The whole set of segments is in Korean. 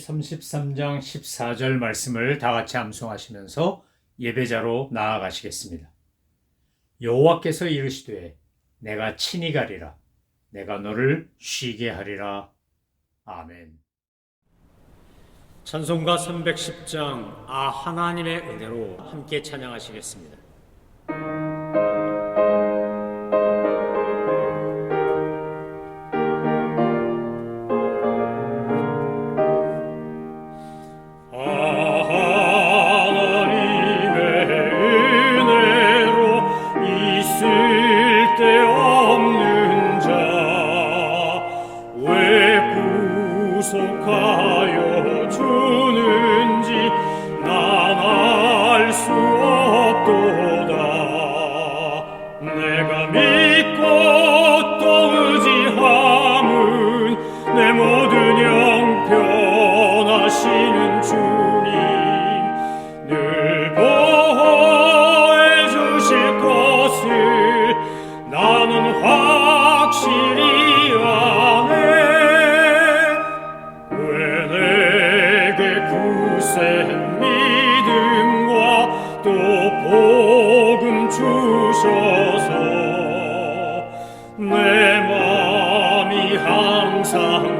출애굽기 33장 14절 말씀을 다 같이 암송하시면서 예배자로 나아가시겠습니다. 여호와께서 이르시되 내가 친히 가리라 내가 너를 쉬게 하리라 아멘. 찬송가 310장 아 하나님의 은혜로 함께 찬양하시겠습니다. 굳센 믿음과 또 복음 주셔서. 내 마음이 항상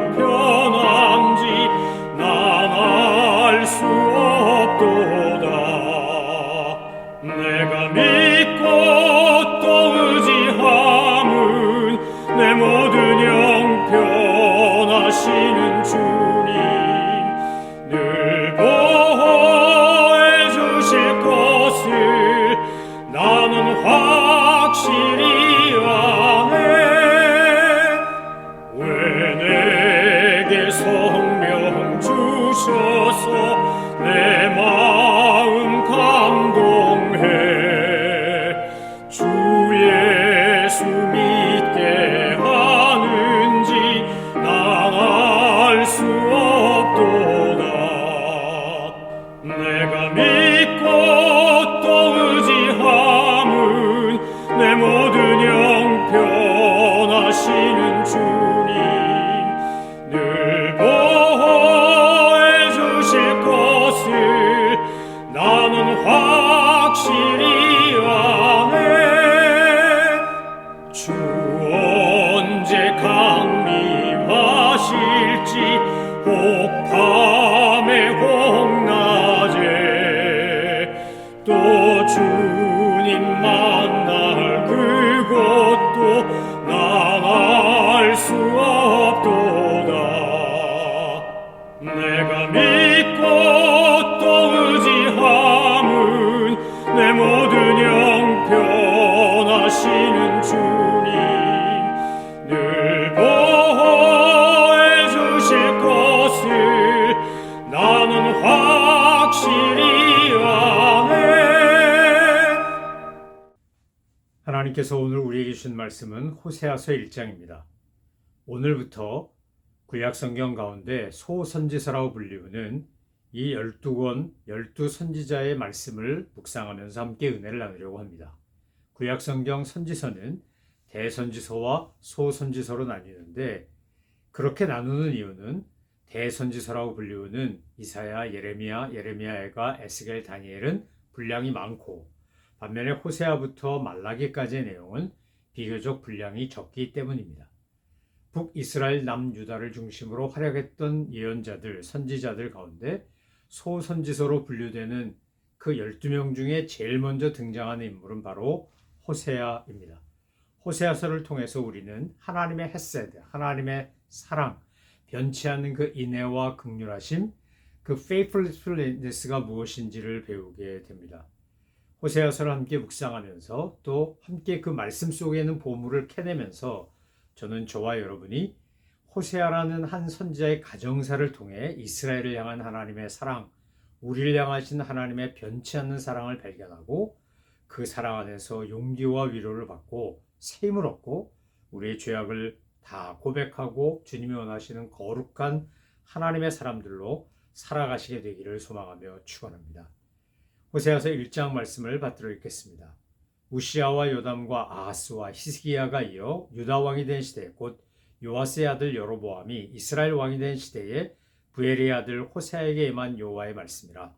하나님께서 오늘 우리에게 주신 말씀은 호세아서 1장입니다. 오늘부터 구약 성경 가운데 소선지서라고 불리우는 이 12권 12선지자의 말씀을 묵상하면서 함께 은혜를 나누려고 합니다. 구약 성경 선지서는 대선지서와 소선지서로 나뉘는데 그렇게 나누는 이유는 대선지서라고 불리우는 이사야, 예레미야, 예레미야가 에스겔, 다니엘은 분량이 많고 반면에 호세아부터 말라기까지의 내용은 비교적 분량이 적기 때문입니다. 북이스라엘 남유다를 중심으로 활약했던 예언자들, 선지자들 가운데 소선지서로 분류되는 그 12명 중에 제일 먼저 등장하는 인물은 바로 호세아입니다. 호세아서를 통해서 우리는 하나님의 햇세드, 하나님의 사랑, 변치 않는 그 인애와 극률하심, 그 faithfulness가 무엇인지를 배우게 됩니다. 호세아서를 함께 묵상하면서 또 함께 그 말씀 속에 있는 보물을 캐내면서 저는 저와 여러분이 호세아라는 한 선지자의 가정사를 통해 이스라엘을 향한 하나님의 사랑, 우리를 향하신 하나님의 변치 않는 사랑을 발견하고 그 사랑 안에서 용기와 위로를 받고 새 힘을 얻고 우리의 죄악을 다 고백하고 주님이 원하시는 거룩한 하나님의 사람들로 살아가시게 되기를 소망하며 축원합니다. 호세아서 1장 말씀을 받들어 읽겠습니다. 우시아와 요담과 아하스와 히스기야가 이어 유다 왕이 된 시대 곧 요아스의 아들 여로보암이 이스라엘 왕이 된 시대에 부엘의 아들 호세아에게 임한 여호와의 말씀이라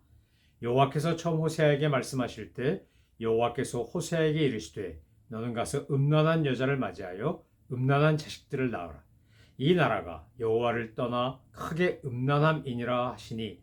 여호와께서 처음 호세아에게 말씀하실 때 여호와께서 호세아에게 이르시되 너는 가서 음란한 여자를 맞이하여 음란한 자식들을 낳으라 이 나라가 여호와를 떠나 크게 음란함이니라 하시니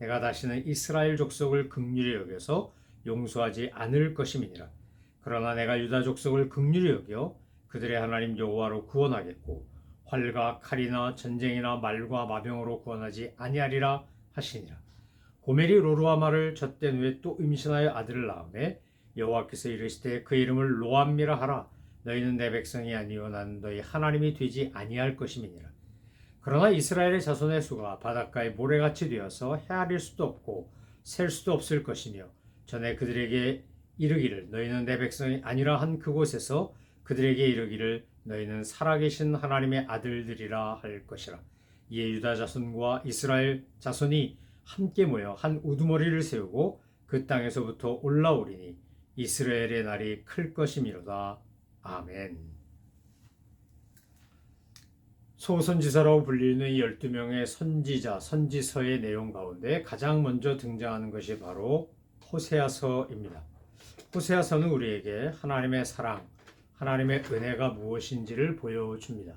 내가 다시는 이스라엘 족속을 극률히 여겨서 용서하지 않을 것임이니라. 그러나 내가 유다 족속을 극률히 여겨 그들의 하나님 여호와로 구원하겠고 활과 칼이나 전쟁이나 말과 마병으로 구원하지 아니하리라 하시니라. 고멜이 로로하마를 젖된 후에 또 임신하여 아들을 낳음에 여호와께서 이르시되 그 이름을 로암미라 하라. 너희는 내 백성이 아니요 나는 너희 하나님이 되지 아니할 것임이니라 그러나 이스라엘의 자손의 수가 바닷가의 모래같이 되어서 헤아릴 수도 없고 셀 수도 없을 것이며 전에 그들에게 이르기를 너희는 내 백성이 아니라 한 그곳에서 그들에게 이르기를 너희는 살아계신 하나님의 아들들이라 할 것이라 이에 유다 자손과 이스라엘 자손이 함께 모여 한 우두머리를 세우고 그 땅에서부터 올라오리니 이스라엘의 날이 클 것이미로다 아멘. 소선지서라고 불리는 이 12명의 선지자, 선지서의 내용 가운데 가장 먼저 등장하는 것이 바로 호세아서입니다. 호세아서는 우리에게 하나님의 사랑, 하나님의 은혜가 무엇인지를 보여줍니다.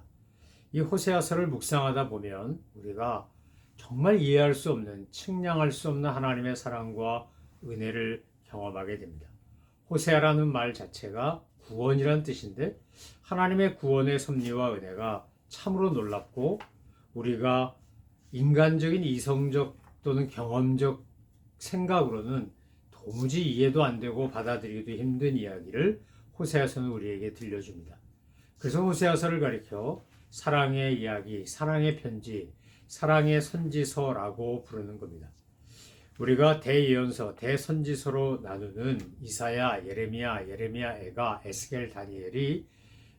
이 호세아서를 묵상하다 보면 우리가 정말 이해할 수 없는, 측량할 수 없는 하나님의 사랑과 은혜를 경험하게 됩니다. 호세아라는 말 자체가 구원이란 뜻인데 하나님의 구원의 섭리와 은혜가 참으로 놀랍고 우리가 인간적인 이성적 또는 경험적 생각으로는 도무지 이해도 안 되고 받아들이기도 힘든 이야기를 호세아서는 우리에게 들려줍니다. 그래서 호세아서를 가리켜 사랑의 이야기, 사랑의 편지, 사랑의 선지서라고 부르는 겁니다. 우리가 대예언서, 대선지서로 나누는 이사야, 예레미야, 예레미야, 에가, 에스겔, 다니엘이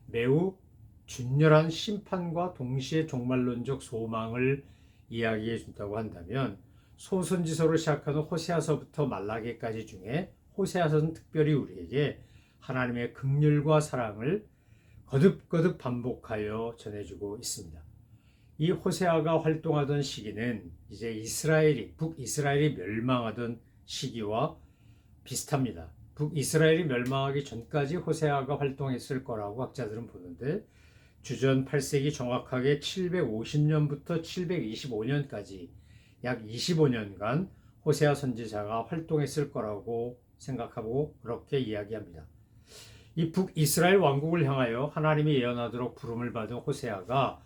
매우 준열한 심판과 동시에 종말론적 소망을 이야기해 준다고 한다면 소선지서로 시작하는 호세아서부터 말라기까지 중에 호세아서는 특별히 우리에게 하나님의 극률과 사랑을 거듭거듭 반복하여 전해주고 있습니다. 이 호세아가 활동하던 시기는 이제 이스라엘이 북이스라엘이 멸망하던 시기와 비슷합니다. 북이스라엘이 멸망하기 전까지 호세아가 활동했을 거라고 학자들은 보는데 주전 8세기 정확하게 750년부터 725년까지 약 25년간 호세아 선지자가 활동했을 거라고 생각하고 그렇게 이야기합니다. 이 북이스라엘 왕국을 향하여 하나님이 예언하도록 부름을 받은 호세아가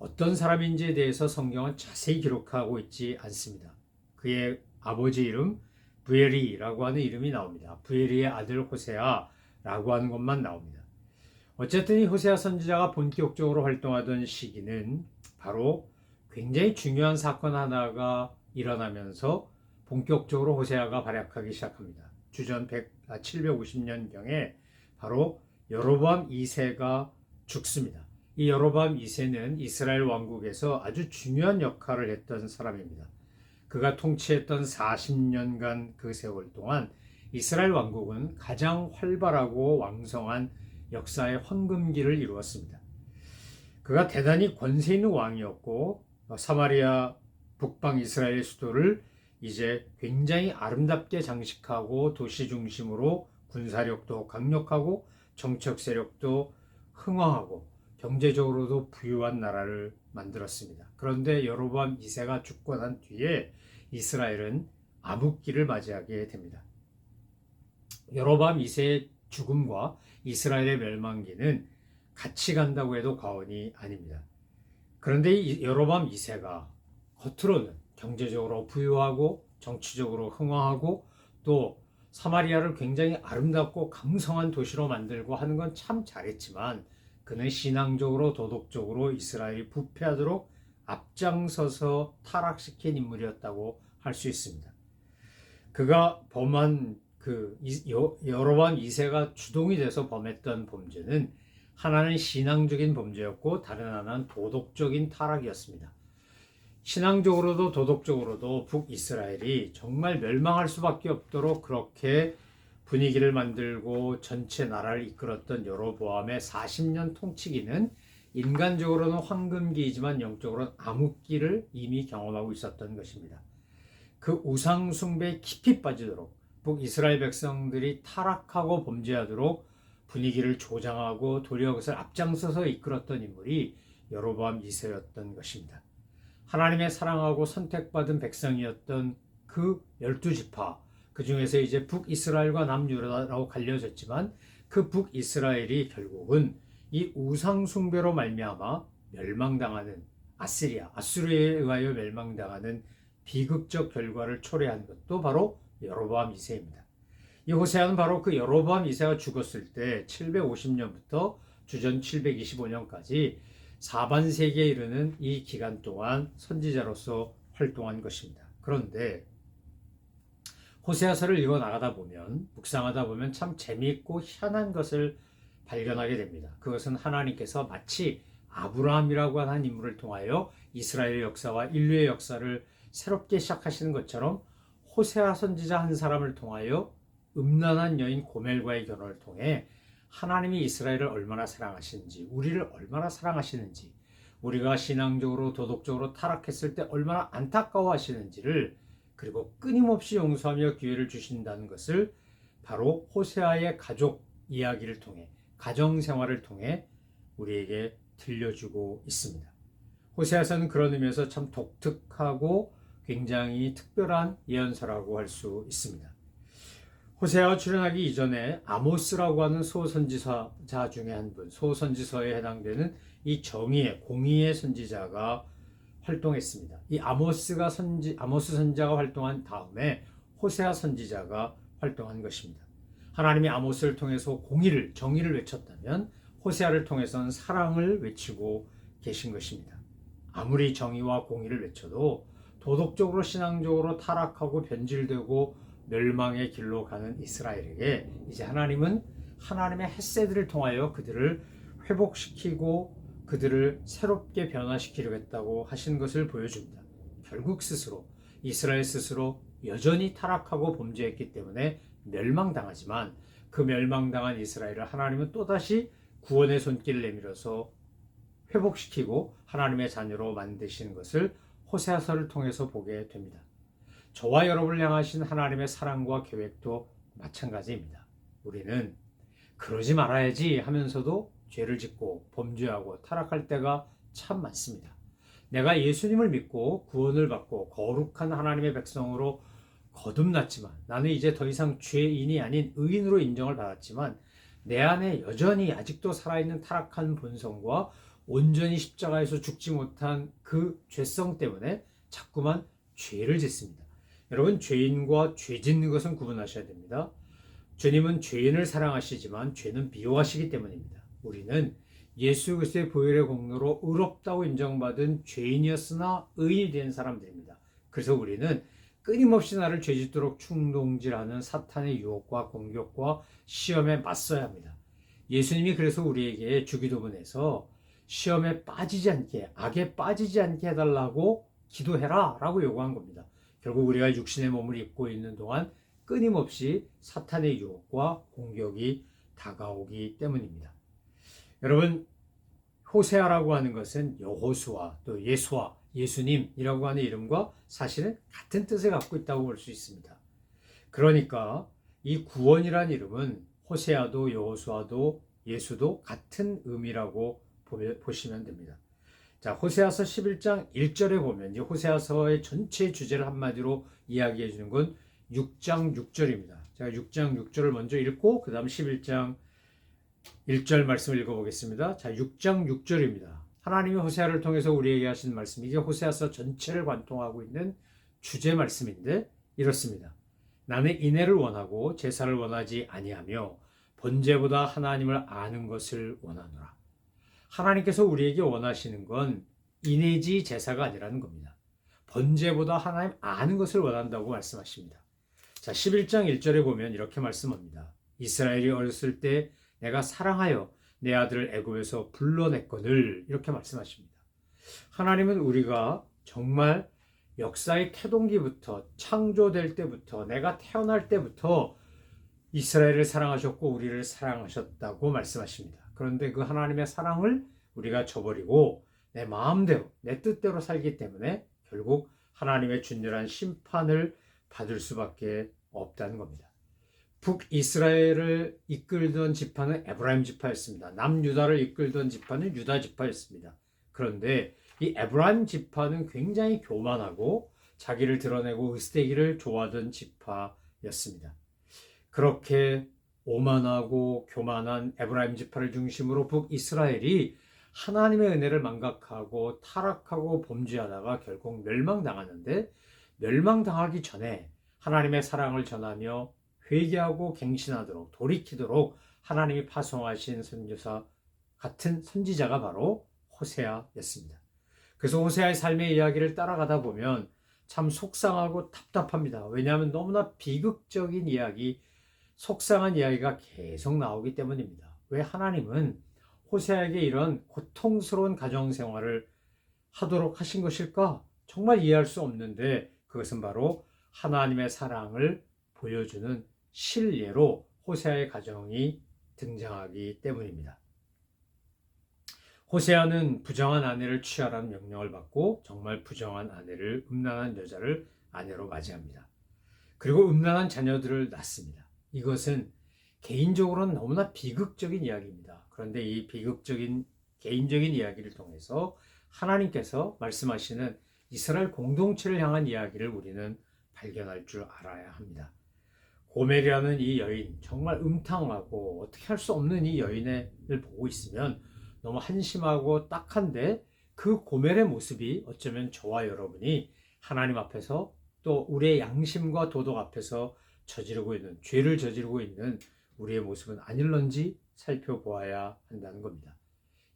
어떤 사람인지에 대해서 성경은 자세히 기록하고 있지 않습니다. 그의 아버지 이름 부에리라고 하는 이름이 나옵니다. 부에리의 아들 호세아라고 하는 것만 나옵니다. 어쨌든 이 호세아 선지자가 본격적으로 활동하던 시기는 바로 굉장히 중요한 사건 하나가 일어나면서 본격적으로 호세아가 발약하기 시작합니다. 주전 100, 아, 750년경에 바로 여로보암 2세가 죽습니다. 이 여로보암 2세는 이스라엘 왕국에서 아주 중요한 역할을 했던 사람입니다. 그가 통치했던 40년간 그 세월 동안 이스라엘 왕국은 가장 활발하고 왕성한 역사의 황금기를 이루었습니다. 그가 대단히 권세 있는 왕이었고 사마리아 북방 이스라엘 수도를 이제 굉장히 아름답게 장식하고 도시 중심으로 군사력도 강력하고 정책 세력도 흥왕하고 경제적으로도 부유한 나라를 만들었습니다. 그런데 여로보암 2세가 죽고 난 뒤에 이스라엘은 암흑기를 맞이하게 됩니다. 여로보암 2세의 죽음과 이스라엘의 멸망기는 같이 간다고 해도 과언이 아닙니다. 그런데 이 여로밤 2세가 겉으로는 경제적으로 부유하고 정치적으로 흥왕하고 또 사마리아를 굉장히 아름답고 강성한 도시로 만들고 하는 건 참 잘했지만 그는 신앙적으로 도덕적으로 이스라엘이 부패하도록 앞장서서 타락시킨 인물이었다고 할 수 있습니다. 그가 범한 그 이- 여- 여로보암 2세가 주동이 돼서 범했던 범죄는 하나는 신앙적인 범죄였고 다른 하나는 도덕적인 타락이었습니다. 신앙적으로도 도덕적으로도 북이스라엘이 정말 멸망할 수밖에 없도록 그렇게 분위기를 만들고 전체 나라를 이끌었던 여로보암의 40년 통치기는 인간적으로는 황금기이지만 영적으로는 암흑기를 이미 경험하고 있었던 것입니다. 그 우상 숭배에 깊이 빠지도록 북이스라엘 백성들이 타락하고 범죄하도록 분위기를 조장하고 도리어 그것을 앞장서서 이끌었던 인물이 여로보암 2세였던 것입니다. 하나님의 사랑하고 선택받은 백성이었던 그 열두 지파 그 중에서 이제 북이스라엘과 남유다라고 갈려졌지만 그 북이스라엘이 결국은 이 우상 숭배로 말미암아 멸망당하는 아시리아 아수르에 의하여 멸망당하는 비극적 결과를 초래한 것도 바로 여로보암 2세입니다. 이 호세아는 바로 그 여로보암 2세가 죽었을 때 750년부터 주전 725년까지 사반세기에 이르는 이 기간 동안 선지자로서 활동한 것입니다. 그런데 호세아서를 읽어 나가다 보면 묵상하다 보면 참 재미있고 희한한 것을 발견하게 됩니다. 그것은 하나님께서 마치 아브라함이라고 하는 인물을 통하여 이스라엘의 역사와 인류의 역사를 새롭게 시작하시는 것처럼 호세아 선지자 한 사람을 통하여 음란한 여인 고멜과의 결혼을 통해 하나님이 이스라엘을 얼마나 사랑하시는지, 우리를 얼마나 사랑하시는지, 우리가 신앙적으로 도덕적으로 타락했을 때 얼마나 안타까워하시는지를 그리고 끊임없이 용서하며 기회를 주신다는 것을 바로 호세아의 가족 이야기를 통해 가정 생활을 통해 우리에게 들려주고 있습니다. 호세아서는 그런 의미에서 참 독특하고 굉장히 특별한 예언서라고 할 수 있습니다. 호세아가 출연하기 이전에 아모스라고 하는 소선지자 중에 한 분, 소선지서에 해당되는 이 정의의 공의의 선지자가 활동했습니다. 이 아모스가 선지 아모스 선지자가 활동한 다음에 호세아 선지자가 활동한 것입니다. 하나님이 아모스를 통해서 공의를 정의를 외쳤다면 호세아를 통해서는 사랑을 외치고 계신 것입니다. 아무리 정의와 공의를 외쳐도 도덕적으로 신앙적으로 타락하고 변질되고 멸망의 길로 가는 이스라엘에게 이제 하나님은 하나님의 햇새들을 통하여 그들을 회복시키고 그들을 새롭게 변화시키려겠다고 하신 것을 보여줍니다. 결국 스스로 이스라엘 스스로 여전히 타락하고 범죄했기 때문에 멸망당하지만 그 멸망당한 이스라엘을 하나님은 또다시 구원의 손길을 내밀어서 회복시키고 하나님의 자녀로 만드시는 것을 호세아서를 통해서 보게 됩니다. 저와 여러분을 향하신 하나님의 사랑과 계획도 마찬가지입니다. 우리는 그러지 말아야지 하면서도 죄를 짓고 범죄하고 타락할 때가 참 많습니다. 내가 예수님을 믿고 구원을 받고 거룩한 하나님의 백성으로 거듭났지만 나는 이제 더 이상 죄인이 아닌 의인으로 인정을 받았지만 내 안에 여전히 아직도 살아있는 타락한 본성과 온전히 십자가에서 죽지 못한 그 죄성 때문에 자꾸만 죄를 짓습니다. 여러분 죄인과 죄 짓는 것은 구분하셔야 됩니다. 주님은 죄인을 사랑하시지만 죄는 비호하시기 때문입니다. 우리는 예수 그리스도의 보혈의 공로로 의롭다고 인정받은 죄인이었으나 의인이 된 사람들입니다. 그래서 우리는 끊임없이 나를 죄짓도록 충동질하는 사탄의 유혹과 공격과 시험에 맞서야 합니다. 예수님이 그래서 우리에게 주기도문에서 시험에 빠지지 않게 악에 빠지지 않게 해달라고 기도해라 라고 요구한 겁니다. 결국 우리가 육신의 몸을 입고 있는 동안 끊임없이 사탄의 유혹과 공격이 다가오기 때문입니다. 여러분 호세아라고 하는 것은 여호수아 또 예수아 예수님이라고 하는 이름과 사실은 같은 뜻을 갖고 있다고 볼 수 있습니다. 그러니까 이 구원이란 이름은 호세아도 여호수아도 예수도 같은 의미라고 보시면 됩니다. 자, 호세아서 11장 1절에 보면 이 호세아서의 전체 주제를 한마디로 이야기해 주는 건 6장 6절입니다. 제가 6장 6절을 먼저 읽고 그다음 11장 1절 말씀을 읽어 보겠습니다. 자, 6장 6절입니다. 하나님이 호세아를 통해서 우리에게 하신 말씀, 이게 호세아서 전체를 관통하고 있는 주제 말씀인데 이렇습니다. 나는 인애를 원하고 제사를 원하지 아니하며 번제보다 하나님을 아는 것을 원하노라. 하나님께서 우리에게 원하시는 건 인해지 제사가 아니라는 겁니다. 번제보다 하나님 아는 것을 원한다고 말씀하십니다. 자, 11장 1절에 보면 이렇게 말씀합니다. 이스라엘이 어렸을 때 내가 사랑하여 내 아들을 애굽에서 불러냈거늘 이렇게 말씀하십니다. 하나님은 우리가 정말 역사의 태동기부터 창조될 때부터 내가 태어날 때부터 이스라엘을 사랑하셨고 우리를 사랑하셨다고 말씀하십니다. 그런데 그 하나님의 사랑을 우리가 저버리고 내 마음대로 내 뜻대로 살기 때문에 결국 하나님의 준열한 심판을 받을 수밖에 없다는 겁니다. 북이스라엘을 이끌던 지파는 에브라임 지파였습니다. 남유다를 이끌던 지파는 유다 지파였습니다. 그런데 이 에브라임 지파는 굉장히 교만하고 자기를 드러내고 의스대기를 좋아하던 지파였습니다. 그렇게 오만하고 교만한 에브라임 지파를 중심으로 북이스라엘이 하나님의 은혜를 망각하고 타락하고 범죄하다가 결국 멸망당하는데 멸망당하기 전에 하나님의 사랑을 전하며 회개하고 갱신하도록 돌이키도록 하나님이 파송하신 선교사 같은 선지자가 바로 호세아였습니다. 그래서 호세아의 삶의 이야기를 따라가다 보면 참 속상하고 답답합니다. 왜냐하면 너무나 비극적인 이야기, 속상한 이야기가 계속 나오기 때문입니다. 왜 하나님은 호세아에게 이런 고통스러운 가정 생활을 하도록 하신 것일까? 정말 이해할 수 없는데 그것은 바로 하나님의 사랑을 보여주는 실례로 호세아의 가정이 등장하기 때문입니다. 호세아는 부정한 아내를 취하라는 명령을 받고 정말 부정한 아내를 음란한 여자를 아내로 맞이합니다. 그리고 음란한 자녀들을 낳습니다. 이것은 개인적으로는 너무나 비극적인 이야기입니다. 그런데 이 비극적인 개인적인 이야기를 통해서 하나님께서 말씀하시는 이스라엘 공동체를 향한 이야기를 우리는 발견할 줄 알아야 합니다. 고멜이라는 이 여인, 정말 음탕하고 어떻게 할 수 없는 이 여인을 보고 있으면 너무 한심하고 딱한데 그 고멜의 모습이 어쩌면 저와 여러분이 하나님 앞에서 또 우리의 양심과 도덕 앞에서 저지르고 있는 죄를 저지르고 있는 우리의 모습은 아닐런지 살펴보아야 한다는 겁니다.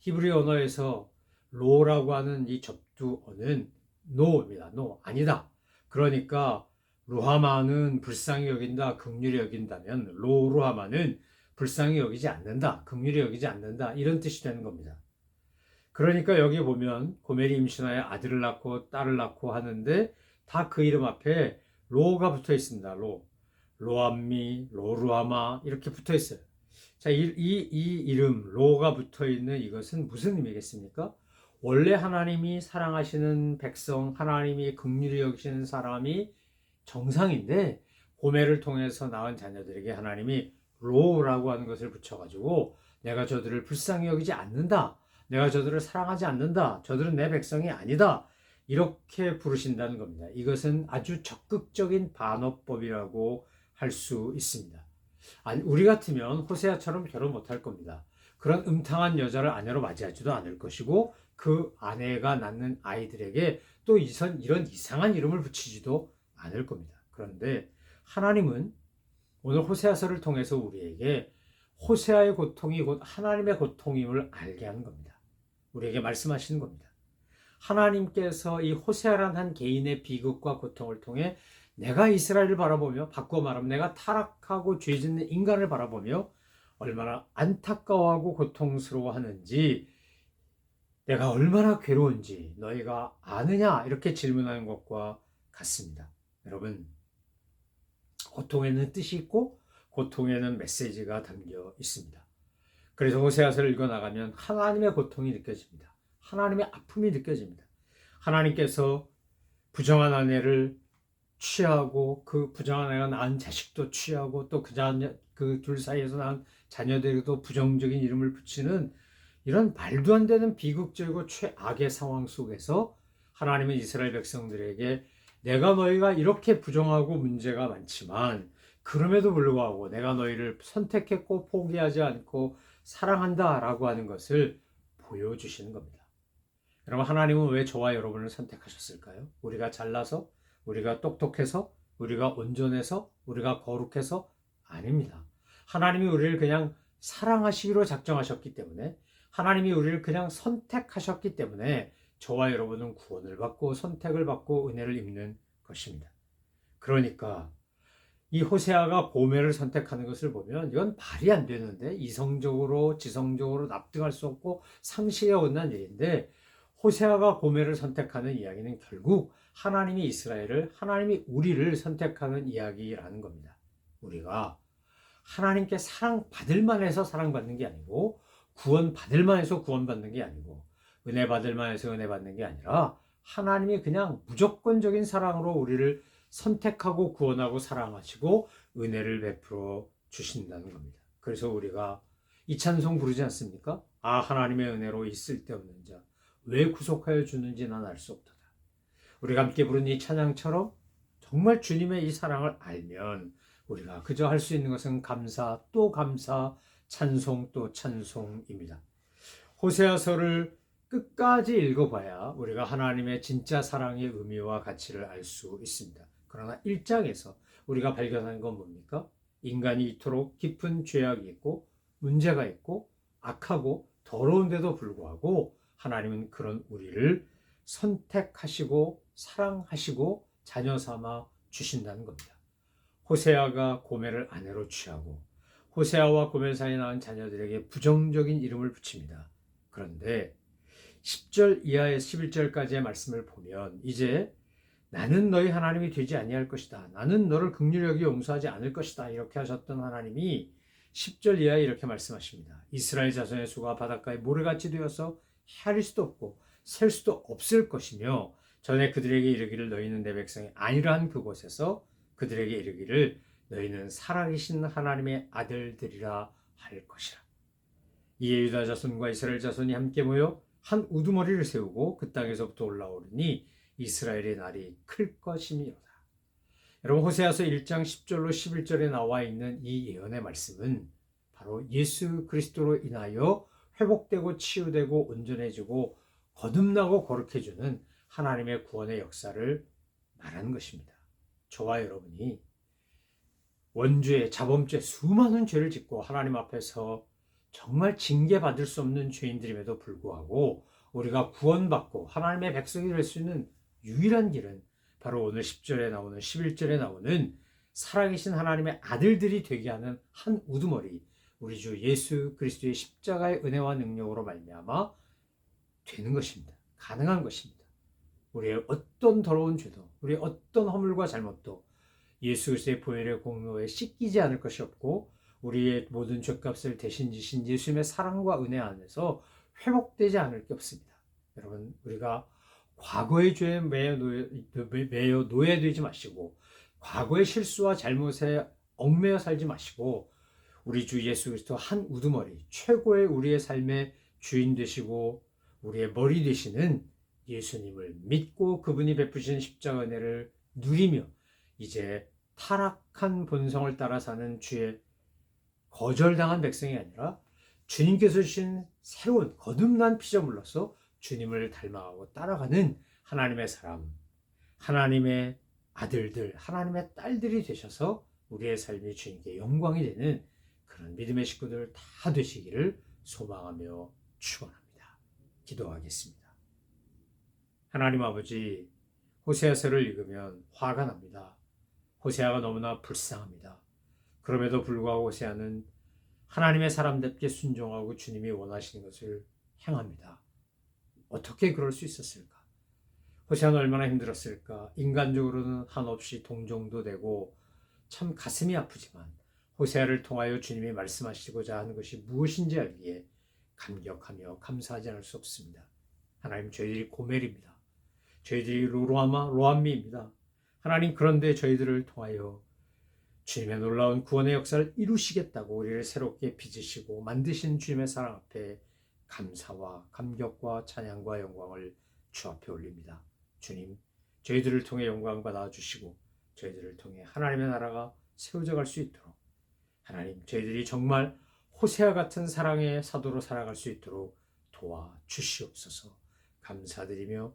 히브리 언어에서 로라고 하는 이 접두어는 노입니다. 노 아니다. 그러니까 루하마는 불쌍히 여긴다, 극률이 여긴다면 로루하마는 불쌍히 여기지 않는다, 극률이 여기지 않는다 이런 뜻이 되는 겁니다. 그러니까 여기 보면 고멜이 임신하여 아들을 낳고 딸을 낳고 하는데 다 그 이름 앞에 로가 붙어 있습니다. 로. 로암미, 로루아마 이렇게 붙어 있어요. 자, 이, 이, 이 이름 로가 붙어 있는 이것은 무슨 의미겠습니까? 원래 하나님이 사랑하시는 백성, 하나님이 긍휼히 여기시는 사람이 정상인데 고매를 통해서 낳은 자녀들에게 하나님이 로라고 하는 것을 붙여가지고 내가 저들을 불쌍히 여기지 않는다. 내가 저들을 사랑하지 않는다. 저들은 내 백성이 아니다. 이렇게 부르신다는 겁니다. 이것은 아주 적극적인 반어법이라고 할 수 있습니다. 아니, 우리 같으면 호세아처럼 결혼 못할 겁니다. 그런 음탕한 여자를 아내로 맞이하지도 않을 것이고 그 아내가 낳는 아이들에게 또 이선 이런 이상한 이름을 붙이지도 않을 겁니다. 그런데 하나님은 오늘 호세아서를 통해서 우리에게 호세아의 고통이 곧 하나님의 고통임을 알게 하는 겁니다. 우리에게 말씀하시는 겁니다. 하나님께서 이 호세아란 한 개인의 비극과 고통을 통해 내가 이스라엘을 바라보며 바꿔 말하면 내가 타락하고 죄 짓는 인간을 바라보며 얼마나 안타까워하고 고통스러워하는지 내가 얼마나 괴로운지 너희가 아느냐 이렇게 질문하는 것과 같습니다. 여러분 고통에는 뜻이 있고 고통에는 메시지가 담겨 있습니다. 그래서 호세아서를 읽어 나가면 하나님의 고통이 느껴집니다. 하나님의 아픔이 느껴집니다. 하나님께서 부정한 아내를 취하고 그 부정한 아내가 낳은 자식도 취하고 또 그 자녀 그 둘 사이에서 낳은 자녀들에게도 부정적인 이름을 붙이는 이런 말도 안 되는 비극적이고 최악의 상황 속에서 하나님은 이스라엘 백성들에게 내가 너희가 이렇게 부정하고 문제가 많지만 그럼에도 불구하고 내가 너희를 선택했고 포기하지 않고 사랑한다라고 하는 것을 보여주시는 겁니다. 여러분 하나님은 왜 저와 여러분을 선택하셨을까요? 우리가 잘나서 우리가 똑똑해서 우리가 온전해서 우리가 거룩해서 아닙니다. 하나님이 우리를 그냥 사랑하시기로 작정하셨기 때문에 하나님이 우리를 그냥 선택하셨기 때문에 저와 여러분은 구원을 받고 선택을 받고 은혜를 입는 것입니다. 그러니까 이 호세아가 고멜을 선택하는 것을 보면 이건 말이 안 되는데 이성적으로 지성적으로 납득할 수 없고 상식에 어긋난 일인데 호세아가 고멜을 선택하는 이야기는 결국 하나님이 이스라엘을 하나님이 우리를 선택하는 이야기라는 겁니다. 우리가 하나님께 사랑받을 만해서 사랑받는 게 아니고 구원받을 만해서 구원받는 게 아니고 은혜 받을 만해서 은혜 받는 게 아니라 하나님이 그냥 무조건적인 사랑으로 우리를 선택하고 구원하고 사랑하시고 은혜를 베풀어 주신다는 겁니다. 그래서 우리가 이 찬송 부르지 않습니까? 아 하나님의 은혜로 있을 데 없는 자 왜 구속하여 주는지 난 알 수 없도다. 우리가 함께 부른 이 찬양처럼 정말 주님의 이 사랑을 알면 우리가 그저 할 수 있는 것은 감사 또 감사 찬송 또 찬송입니다. 호세아서를 끝까지 읽어봐야 우리가 하나님의 진짜 사랑의 의미와 가치를 알 수 있습니다. 그러나 1장에서 우리가 발견한 건 뭡니까? 인간이 이토록 깊은 죄악이 있고 문제가 있고 악하고 더러운데도 불구하고 하나님은 그런 우리를 선택하시고 사랑하시고 자녀 삼아 주신다는 겁니다. 호세아가 고멜을 아내로 취하고 호세아와 고멜 사이에 낳은 자녀들에게 부정적인 이름을 붙입니다. 그런데 10절 이하의 11절까지의 말씀을 보면 이제 나는 너희 하나님이 되지 아니할 것이다. 나는 너를 극률하게 용서하지 않을 것이다. 이렇게 하셨던 하나님이 10절 이하에 이렇게 말씀하십니다. 이스라엘 자손의 수가 바닷가에 모래같이 되어서 헤아릴 수도 없고 셀 수도 없을 것이며 전에 그들에게 이르기를 너희는 내 백성이 아니라한 그곳에서 그들에게 이르기를 너희는 살아계신 하나님의 아들들이라 할 것이라. 이에 유다 자손과 이스라엘 자손이 함께 모여 한 우두머리를 세우고 그 땅에서부터 올라오르니 이스라엘의 날이 클 것이미로다. 여러분 호세아서 1장 10절로 11절에 나와 있는 이 예언의 말씀은 바로 예수 그리스도로 인하여 회복되고 치유되고 온전해지고 거듭나고 거룩해주는 하나님의 구원의 역사를 말하는 것입니다. 저와 여러분이 원죄, 자범죄, 수많은 죄를 짓고 하나님 앞에서 정말 징계받을 수 없는 죄인들임에도 불구하고 우리가 구원받고 하나님의 백성이 될 수 있는 유일한 길은 바로 오늘 10절에 나오는 11절에 나오는 살아계신 하나님의 아들들이 되게 하는 한 우두머리 우리 주 예수 그리스도의 십자가의 은혜와 능력으로 말미암아 되는 것입니다. 가능한 것입니다. 우리의 어떤 더러운 죄도 우리의 어떤 허물과 잘못도 예수 그리스도의 보혈의 공로에 씻기지 않을 것이 없고 우리의 모든 죄값을 대신 지신 예수님의 사랑과 은혜 안에서 회복되지 않을 게 없습니다. 여러분 우리가 과거의 죄에 매여, 노예, 매여 노예되지 마시고 과거의 실수와 잘못에 얽매여 살지 마시고 우리 주 예수 그리스도 한 우두머리 최고의 우리의 삶의 주인 되시고 우리의 머리 되시는 예수님을 믿고 그분이 베푸신 십자가 은혜를 누리며 이제 타락한 본성을 따라 사는 주의 거절당한 백성이 아니라 주님께서 주신 새로운 거듭난 피조물로서 주님을 닮아가고 따라가는 하나님의 사람, 하나님의 아들들, 하나님의 딸들이 되셔서 우리의 삶이 주님께 영광이 되는 그런 믿음의 식구들 다 되시기를 소망하며 축원합니다. 기도하겠습니다. 하나님 아버지, 호세아서를 읽으면 화가 납니다. 호세아가 너무나 불쌍합니다. 그럼에도 불구하고 호세아는 하나님의 사람답게 순종하고 주님이 원하시는 것을 행합니다. 어떻게 그럴 수 있었을까? 호세아는 얼마나 힘들었을까? 인간적으로는 한없이 동정도 되고 참 가슴이 아프지만 호세아를 통하여 주님이 말씀하시고자 하는 것이 무엇인지 알기에 감격하며 감사하지 않을 수 없습니다. 하나님 저희들이 고멜입니다. 저희들이 로로아마 로암미입니다. 하나님 그런데 저희들을 통하여 주님의 놀라운 구원의 역사를 이루시겠다고 우리를 새롭게 빚으시고 만드신 주님의 사랑 앞에 감사와 감격과 찬양과 영광을 주 앞에 올립니다. 주님, 저희들을 통해 영광 받아 주시고 저희들을 통해 하나님의 나라가 세워져 갈 수 있도록 하나님, 저희들이 정말 호세아 같은 사랑의 사도로 살아갈 수 있도록 도와 주시옵소서. 감사드리며